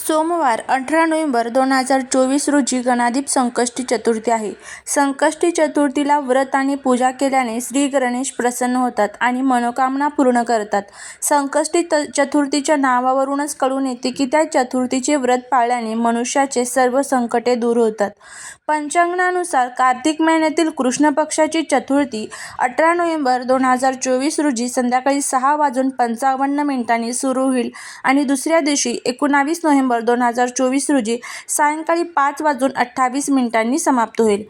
सोमवार अठरा नोव्हेंबर दोन हजार चोवीस रोजी गणाधीप संकष्टी चतुर्थी आहे. संकष्टी चतुर्थीला व्रत आणि पूजा केल्याने श्री गणेश प्रसन्न होतात आणि मनोकामना पूर्ण करतात. संकष्टी चतुर्थीच्या नावावरूनच कळून येते की त्या चतुर्थीचे व्रत पाळल्याने मनुष्याचे सर्व संकटे दूर होतात. पंचांगानुसार कार्तिक महिन्यातील कृष्ण पक्षाची चतुर्थी अठरा नोव्हेंबर दोन हजार चोवीस रोजी संध्याकाळी सहा वाजून पंचावन्न मिनिटांनी सुरू होईल आणि दुसऱ्या दिवशी एकोणावीस नोव्हेंबर दोन हजार चोवीस रोजी सायंकाळी पाच वाजून अठ्ठावीस मिनिटांनी समाप्त होईल.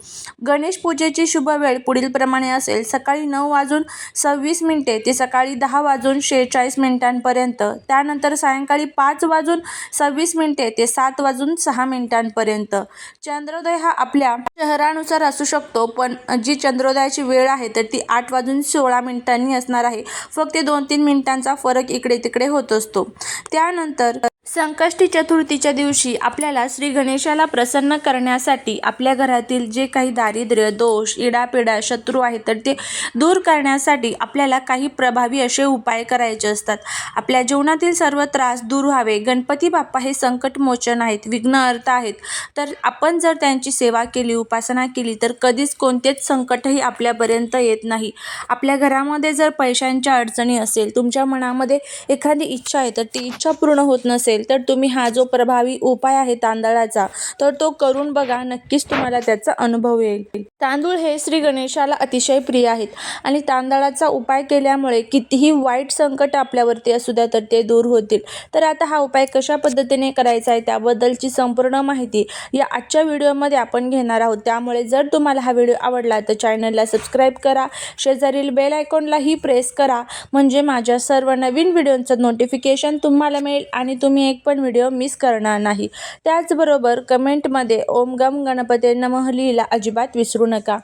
गणेश पूजेची शुभ वेळ पुढीलप्रमाणे असेल सकाळी नऊ वाजून सव्वीस मिनिटे ते सकाळी दहा वाजून शेहेचाळीस मिनिटांपर्यंत, त्यानंतर सायंकाळी पाच वाजून सव्वीस मिनिटे ते सात वाजून सहा मिनिटांपर्यंत. चंद्रोदय हा आपल्या शहरानुसार असू शकतो पण जी चंद्रोदयाची वेळ आहे तर ती आठ वाजून सोळा मिनिटांनी असणार आहे. फक्त दोन-तीन मिनिटांचा फरक इकडे-तिकडे होत असतो. त्यानंतर संकष्टी चतुर्थीच्या दिवशी आपल्याला श्री गणेशाला प्रसन्न करण्यासाठी आपल्या घरातील जे काही दारिद्र्य, दोष, इडापिडा, शत्रू आहेत तर ते दूर करण्यासाठी आपल्याला काही प्रभावी असे उपाय करायचे असतात. आपल्या जीवनातील सर्व त्रास दूर व्हावे, गणपती बाप्पा हे संकटमोचन आहेत, विघ्न अर्थ आहेत, तर आपण जर त्यांची सेवा केली, उपासना केली तर कधीच कोणतेच संकटही आपल्यापर्यंत येत नाही. आपल्या घरामध्ये जर पैशांच्या अडचणी असेल, तुमच्या मनामध्ये एखादी इच्छा आहे तर ती इच्छा पूर्ण होत नसेल तर तुम्ही हा जो प्रभावी उपाय आहे तांदळाचा तर तो करून बघा. नक्कीच तुम्हाला त्याचा अनुभव येईल. तांदूळ हे श्री गणेशाला अतिशय प्रिय आहेत आणि तांदळाचा उपाय केल्यामुळे कितीही वाईट संकट आपल्यावरती असू द्या तर ते दूर होतील. तर आता हा उपाय कशा पद्धतीने करायचा आहे त्याबद्दलची संपूर्ण माहिती या आजच्या व्हिडिओमध्ये आपण घेणार आहोत. त्यामुळे जर तुम्हाला हा व्हिडिओ आवडला तर चॅनलला सबस्क्राईब करा, शेजारील बेल आयकॉनलाही प्रेस करा म्हणजे माझ्या सर्व नवीन व्हिडिओचं नोटिफिकेशन तुम्हाला मिळेल आणि तुम्ही एक पण व्हिडिओ मिस करणार नाही. त्याचबरोबर कमेंटमध्ये ओम गम गणपते नमः लिहिला अजिबात विसरू नका.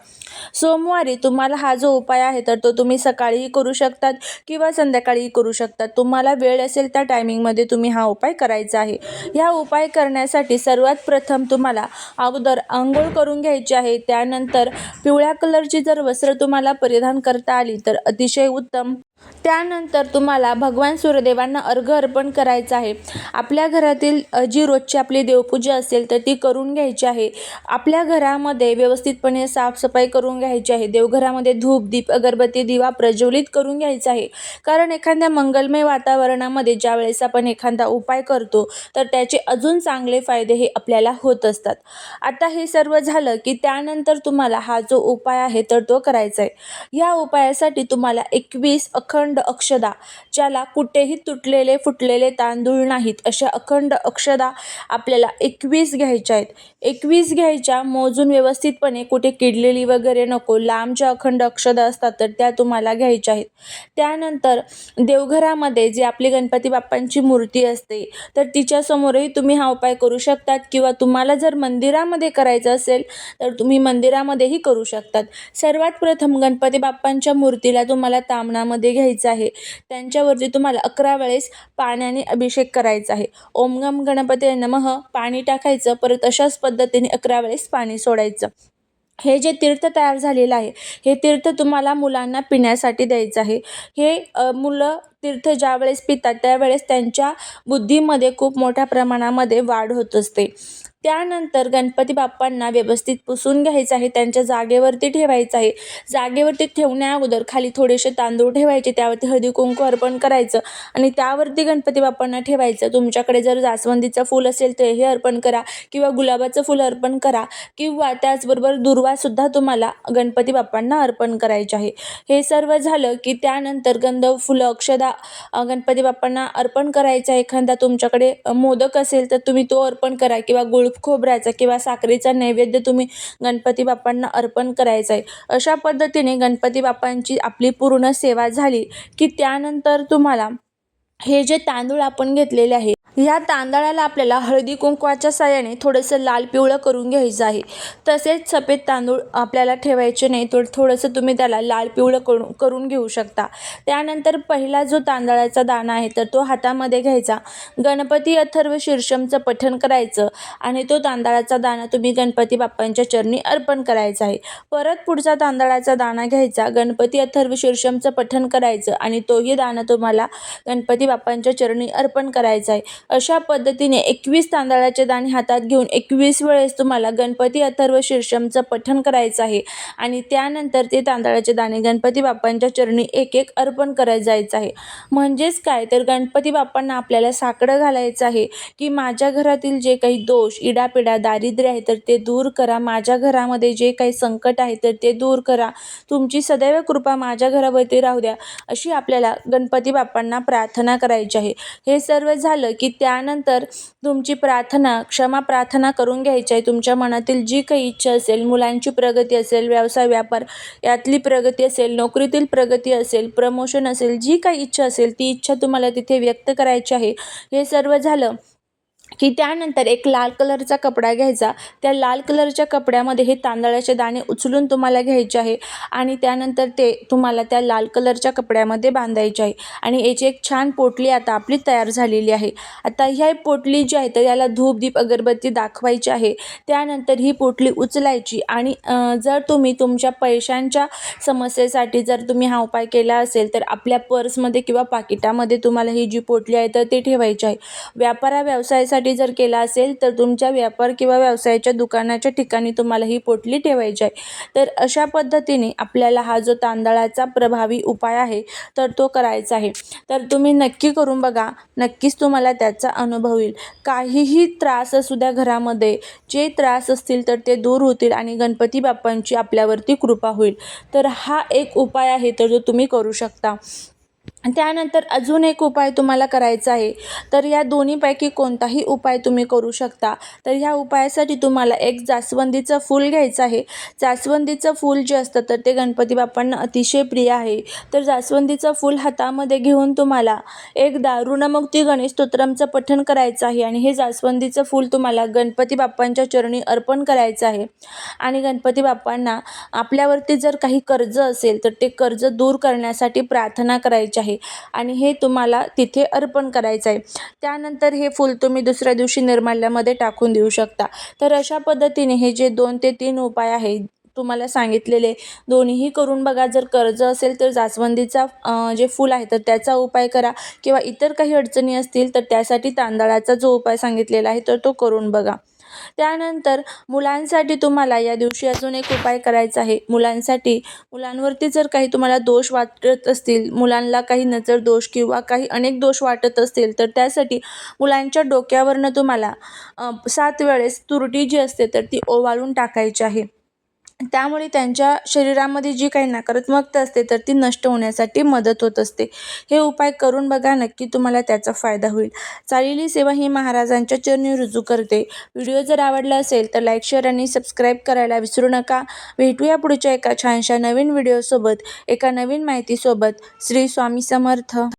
सोमवारी तुम्हाला हा जो उपाय आहे तर तो तुम्ही सकाळीही करू शकतात किंवा संध्याकाळीही करू शकतात. तुम्हाला वेळ असेल त्या टायमिंगमध्ये तुम्ही हा उपाय करायचा आहे. हा उपाय करण्यासाठी सर्वात प्रथम तुम्हाला अगोदर आंघोळ करून घ्यायची आहे. त्यानंतर पिवळ्या कलरची जर वस्त्र तुम्हाला परिधान करता आली तर अतिशय उत्तम. त्यानंतर तुम्हाला भगवान सूर्यदेवांना अर्घ्य अर्पण करायचं आहे. आपल्या घरातील जी रोजची आपली देवपूजा असेल तर ती करून घ्यायची आहे. आपल्या घरामध्ये व्यवस्थितपणे साफसफाई करून घ्यायची आहे. देवघरामध्ये धूप, दीप, अगरबत्ती, दिवा प्रज्वलित करून घ्यायचा आहे. कारण एखाद्या मंगलमय वातावरणामध्ये ज्यावेळेस आपण एखादा उपाय करतो तर त्याचे अजून चांगले फायदे हे आपल्याला होत असतात. आता हे सर्व झालं की त्यानंतर तुम्हाला हा जो उपाय आहे तर तो करायचा आहे. या उपायासाठी तुम्हाला एकवीस अखंड अक्षदा ज्याला कुठेही तुटलेले, फुटलेले तांदूळ नाहीत अशा अखंड अक्षदा आपल्याला एकवीस घ्यायच्या आहेत. एकवीस घ्यायच्या, मोजून व्यवस्थितपणे, कुठे किडलेली वगैरे नको, लांबच्या अखंड अक्षदा असतात तर त्या तुम्हाला घ्यायच्या आहेत. त्यानंतर देवघरामध्ये जी आपली गणपती बाप्पांची मूर्ती असते तर तिच्यासमोरही तुम्ही हा उपाय करू शकतात किंवा तुम्हाला जर मंदिरामध्ये करायचं असेल तर तुम्ही मंदिरामध्येही करू शकतात. सर्वात प्रथम गणपती बाप्पांच्या मूर्तीला तुम्हाला तांबणामध्ये घ्यायचं आहे. त्यांच्यावरती तुम्हाला अकरा वेळेस पाण्याने अभिषेक करायचा आहे. ओम गम नमः पाणी टाकायचं, परत अशाच पद्धतीने अकरा वेळेस पाणी सोडायचं. हे जे तीर्थ तयार झालेलं आहे हे तीर्थ तुम्हाला मुलांना पिण्यासाठी द्यायचं आहे. हे मुलं तीर्थ ज्यावेळेस पितात त्यावेळेस त्यांच्या बुद्धीमध्ये खूप मोठ्या प्रमाणामध्ये वाढ होत असते. त्यानंतर गणपती बाप्पांना व्यवस्थित पुसून घ्यायचं आहे. त्यांच्या जागेवरती ठेवायचं आहे. जागेवरती ठेवण्याअगोदर खाली थोडेसे तांदूळ ठेवायचे, त्यावरती हळदी-कुंकू अर्पण करायचं आणि त्यावरती गणपती बाप्पांना ठेवायचं. तुमच्याकडे जर जास्वंदीचं फूल असेल तर हे अर्पण करा किंवा गुलाबाचं फूल अर्पण करा किंवा त्याचबरोबर दुर्वासुद्धा तुम्हाला गणपती बाप्पांना अर्पण करायचे आहे. हे सर्व झालं की त्यानंतर गंध, फुलं, अक्षदा गणपती बाप्पांना अर्पण करायचं आहे. एखादा तुमच्याकडे मोदक असेल तर तुम्ही तो अर्पण करा किंवा गुळ खोबऱ्याचा किंवा साखरेचा नैवेद्य तुम्ही गणपती बाप्पांना अर्पण करायचा आहे. अशा पद्धतीने गणपती बाप्पांची आपली पूर्ण सेवा झाली की त्यानंतर तुम्हाला हे जे तांदूळ आपण घेतलेले आहे ह्या तांदळाला आपल्याला हळदी-कुंकवाच्या साह्याने थोडंसं लाल-पिवळं करून घ्यायचं आहे. तसेच सफेद तांदूळ आपल्याला ठेवायचे नाही, तर थोडंसं तुम्ही त्याला लाल-पिवळं करून करून घेऊ शकता. त्यानंतर पहिला जो तांदळाचा दाणा आहे तर तो हातामध्ये घ्यायचा. गणपती अथर्व शीर्षमचं पठण करायचं आणि तो तांदळाचा दाणा तुम्ही गणपती बाप्पांच्या चरणी अर्पण करायचा आहे. परत पुढचा तांदळाचा दाणा घ्यायचा, गणपती अथर्व शीर्षमचं पठण करायचं आणि तोही दाणा तुम्हाला गणपती बाप्पांच्या चरणी अर्पण करायचा आहे. अशा पद्धतीने एकवीस तांदळाचे दाणे हातात घेऊन एकवीस वेळेस तुम्हाला गणपती अथर्व शीर्षमचं पठण करायचं आहे. आणि त्यानंतर ते तांदळाचे दाणे गणपती बाप्पांच्या चरणी एक एक अर्पण करत जायचं आहे. म्हणजेच काय? तर गणपती बाप्पांना आपल्याला साकडं घालायचं आहे की माझ्या घरातील जे काही दोष इडापिडा दारिद्र्य आहे तर ते दूर करा. माझ्या घरामध्ये जे काही संकट आहे तर ते दूर करा. तुमची सदैव कृपा माझ्या घरावरती राहू द्या अशी आपल्याला गणपती बाप्पांना प्रार्थना करायची आहे. हे सर्व झालं की त्यानंतर तुमची प्रार्थना क्षमा प्रार्थना करून घ्यायची आहे. तुमच्या मनातील जी काही इच्छा असेल मुलांची प्रगती असेल व्यवसाय व्यापार यातली प्रगती असेल नोकरीतील प्रगती असेल प्रमोशन असेल जी काही इच्छा असेल ती इच्छा तुम्हाला तिथे व्यक्त करायची आहे. हे सर्व झालं की त्यानंतर एक लाल कलरचा कपडा घ्यायचा. त्या लाल कलरच्या कपड्यामध्ये हे तांदळाचे दाणे उचलून तुम्हाला घ्यायचे आहे आणि त्यानंतर ते तुम्हाला त्या लाल कलरच्या कपड्यामध्ये बांधायचे आहे. आणि याची एक छान पोटली आता आपली तयार झालेली आहे. आता ह्या पोटली जी आहे तर याला धूप दीप अगरबत्ती दाखवायची आहे. त्यानंतर ही पोटली उचलायची आणि जर तुम्ही तुमच्या पैशांच्या समस्येसाठी जर तुम्ही हा उपाय केला असेल तर आपल्या पर्समध्ये किंवा पाकिटामध्ये तुम्हाला ही जी पोटली आहे तर ती ठेवायची आहे. व्यापारा व्यवसायासाठी जर केला असेल तर तुमच्या व्यापार किंवा व्यवसायाच्या दुकानाच्या ठिकाणी तुम्हाला ही पोटली ठेवायची आहे. तर अशा पद्धतीने आपल्याला हा जो तांदळाचा प्रभावी उपाय आहे तर तो करायचा आहे. तर तुम्ही नक्की करून बघा नक्कीच तुम्हाला त्याचा अनुभव येईल. काहीही त्रास असू घरामध्ये जे त्रास असतील तर ते दूर होतील आणि गणपती बाप्पांची आपल्यावरती कृपा होईल. तर हा एक उपाय आहे तर जो तुम्ही करू शकता. त्यानंतर अजून एक उपाय तुम्हाला करायचा आहे. तर या दोन्हीपैकी कोणताही उपाय तुम्ही करू शकता. तर ह्या उपायासाठी तुम्हाला एक जास्वंदीचं फूल घ्यायचं आहे. जास्वंदीचं फूल जे असतं तर ते गणपती बाप्पांना अतिशय प्रिय आहे. तर जास्वंदीचं फूल हातामध्ये घेऊन तुम्हाला एक दारुणमुक्ती गणेश स्तोत्रमचं पठण करायचं आहे आणि हे जास्वंदीचं फूल तुम्हाला गणपती बाप्पांच्या चरणी अर्पण करायचं आहे. आणि गणपती बाप्पांना आपल्यावरती जर काही कर्ज असेल तर ते कर्ज दूर करण्यासाठी प्रार्थना करायची आहे. आणि हे तुम्हाला तिथे अर्पण करायचं आहे. त्यानंतर हे फूल तुम्ही दुसऱ्या दिवशी निर्माल्यामध्ये टाकून देऊ शकता. तर अशा पद्धतीने हे जे दोन ते तीन उपाय आहे तुम्हाला सांगितलेले दोन्हीही करून बघा. जर कर्ज असेल तर जास्वंदीचा जे फूल आहे तर त्याचा उपाय करा. किंवा इतर काही अडचणी असतील तर त्यासाठी तांदळाचा जो उपाय सांगितलेला आहे तर तो करून बघा. त्यानंतर मुलांसाठी तुम्हाला या दिवशी अजून एक उपाय करायचा आहे. मुलांसाठी मुलांवरती जर काही तुम्हाला दोष वाटत असतील मुलांना काही नजर दोष किंवा काही अनेक दोष वाटत असतील तर त्यासाठी मुलांच्या डोक्यावरनं तुम्हाला सात वेळेस तुरटी जी असते तर ती ओवाळून टाकायची आहे. त्यामुळे त्यांच्या शरीरामध्ये जी काही नकारात्मकता असते तर ती नष्ट होण्यासाठी मदत होत असते. हे उपाय करून बघा नक्की तुम्हाला त्याचा फायदा होईल. चालेली सेवा ही महाराजांच्या चरणी रुजू करते. व्हिडिओ जर आवडला असेल तर लाईक शेअर आणि सबस्क्राईब करायला विसरू नका. भेटूया पुढच्या एका छानशा नवीन व्हिडिओसोबत एका नवीन माहितीसोबत. श्री स्वामी समर्थ.